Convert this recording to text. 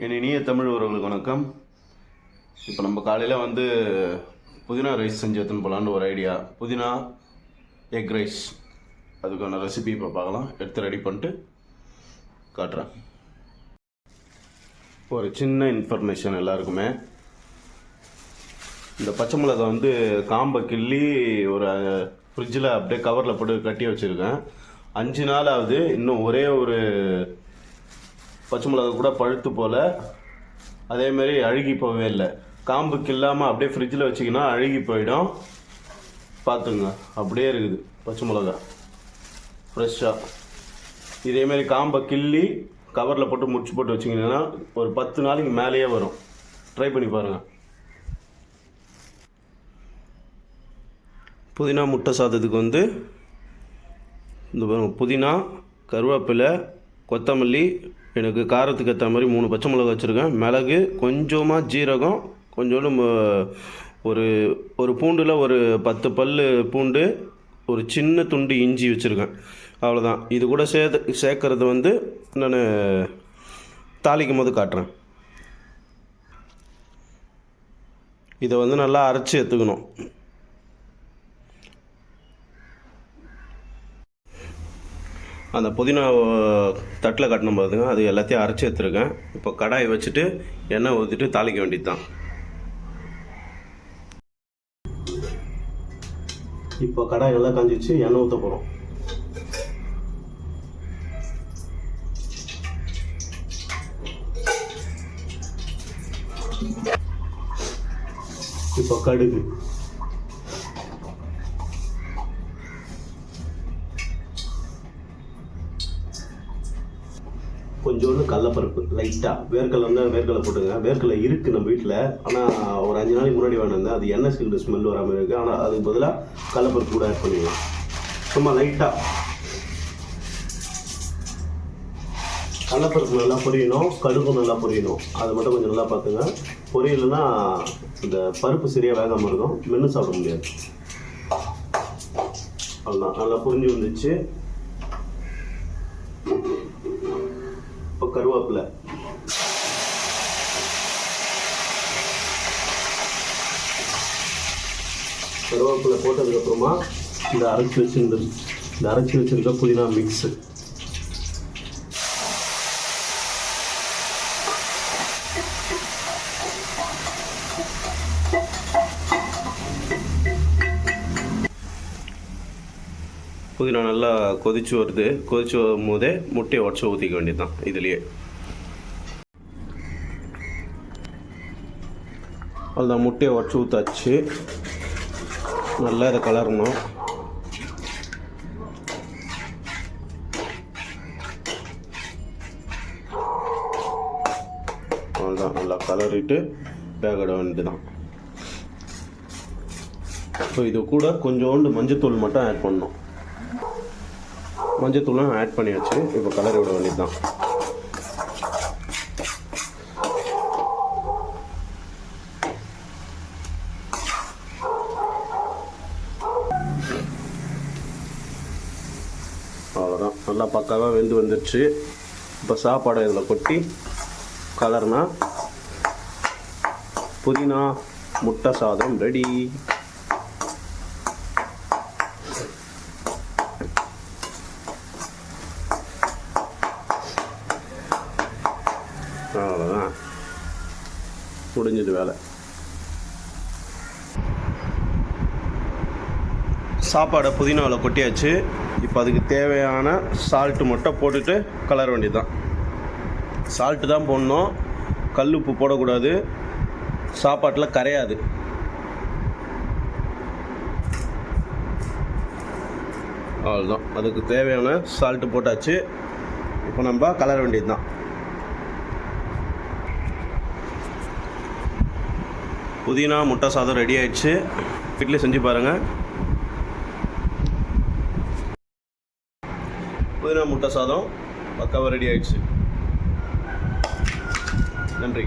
என் இனிய தமிழ் உறவுகளுக்கு வணக்கம். இப்போ நம்ம காலையில் வந்து புதினா ரைஸ் செஞ்சு எடுத்துன்னு போகலான்னு ஒரு ஐடியா புதினா எக் ரைஸ் அதுக்கான ரெசிபி இப்போ பார்க்கலாம். எடுத்து ரெடி பண்ணிட்டு காட்டுறேன். ஒரு சின்ன இன்ஃபர்மேஷன் எல்லாருக்குமே. இந்த பச்சை மிளகா வந்து காம்பை கிள்ளி ஒரு ஃப்ரிட்ஜில் அப்படியே கவரில் போட்டு கட்டி வச்சுருக்கேன். அஞ்சு நாள் ஆகுது இன்னும் ஒரே ஒரு பச்சை மிளகா கூட பழுத்து போல் அதேமாரி அழுகி போகவே இல்லை. காம்பு கில்லாமல் அப்படியே ஃப்ரிட்ஜில் வச்சிங்கன்னா அழுகி போயிடும். பார்த்துங்க அப்படியே இருக்குது பச்சை மிளகா. ஃப்ரெஷ்ஷாக இதேமாரி காம்பை கிள்ளி கவரில் போட்டு முடிச்சு போட்டு வச்சிங்கன்னா ஒரு பத்து நாளைக்கு மேலேயே வரும். ட்ரை பண்ணி பாருங்கள் புதினா முட்டை சாதத்துக்கு வந்து இந்த புதினா கருவேப்பிலை கொத்தமல்லி எனக்கு காரத்துக்கு ஏற்ற மாதிரி மூணு பச்சை மிளகா வச்சுருக்கேன். மிளகு கொஞ்சமாக ஜீரகம் கொஞ்சோண்டு ம- ஒரு ஒரு பூண்டில் ஒரு பத்து பல் பூண்டு ஒரு சின்ன துண்டு இஞ்சி வச்சுருக்கேன். அவ்வளோதான் இது கூட சேர்த்து சேர்க்குறது வந்து நான் தாளிக்கும் போது காட்டுறேன். இதை வந்து நல்லா அரைச்சி எடுத்துக்கணும். அந்த புதினா தட்டில் கட்டணும் பார்த்துங்க அது எல்லாத்தையும் அரைச்சி எடுத்துருக்கேன். இப்போ கடாய் வச்சுட்டு எண்ணெய் ஊற்றிட்டு தாளிக்க வேண்டியது தான் இப்போ கடாய் நல்லா காஞ்சிச்சு எண்ணெய் ஊற்ற போகிறோம் இப்போ கடுகு. கொஞ்சோண்டு கடலப்பருப்பு லைட்டாக வேர்க்கடலை வேர்க்கடலை போட்டுங்க வேர்க்கடலை இருக்குது நம்ம வீட்டில் ஆனால் ஒரு அஞ்சு நாளைக்கு முன்னாடி வேணும் அது எண்ணெய் சீல்டு ஸ்மெல் வராமல் இருக்குது ஆனால் அதுக்கு பதிலாக கடலப்பருப்பு கூட ஆட் பண்ணிக்கலாம். சும்மா லைட்டாக கடலப்பருப்பு நல்லா பொரியணும். கடுகும் நல்லா பொரியணும். அதை மட்டும் கொஞ்சம் நல்லா பார்த்துங்க. பொரியலைன்னா இந்த பருப்பு சரியாக வேகாமல் இருக்கும். மென்று சாப்பிட முடியாது. அவ்வளோதான் நல்லா புரிஞ்சு வந்துச்சு. கருவேப்பிலை. கருவேப்பிலை போட்டதுக்கப்புறமா இந்த அரைச்சி வச்சுருந்து இந்த அரைச்சி வச்சுருந்த புதினா மிக்ஸு புதினா நல்லா கொதிச்சு வருது. கொதிச்சு வரும் போதே முட்டையை உடச்சி ஊற்றிக்க வேண்டியது தான் இதுலேயே. அதுதான் முட்டையை உடச்சி ஊற்றாச்சு நல்லா இதை கலரணும். அவ்வளோதான் நல்லா கலரிட்டு வேகட வேண்டியது தான் ஸோ இது கூட கொஞ்சோண்டு மஞ்சத்தூள் மட்டும் ஆட் பண்ணணும். மஞ்சத்தூளும் ஆட் பண்ணியாச்சு. இப்போ கலர் விட வேண்டியது தான் அவ்வளோதான் நல்லா பக்காவாக வெந்து வந்துடுச்சு இப்போ சாப்பாடை இதில் கொட்டி கலர்னா புதினா முட்டை சாதம் ரெடி அவ்வளோதான் முடிஞ்சது வேலை. சாப்பாடை புதினாவில் கொட்டியாச்சு. இப்போ அதுக்கு தேவையான சால்ட்டு மட்டும் போட்டுட்டு கலர வேண்டியது தான் சால்ட்டு தான் போடணும். கல் உப்பு போடக்கூடாது. சாப்பாட்டில் கரையாது. அவ்வளோதான் அதுக்கு தேவையான சால்ட்டு போட்டாச்சு. இப்போ நம்ம கலர வேண்டியது தான் புதினா முட்டை சாதம் ரெடி ஆயிடுச்சு. வீட்டில் செஞ்சு பாருங்கள் புதினா முட்டை சாதம் பக்காவாக ரெடி ஆயிடுச்சு. நன்றி.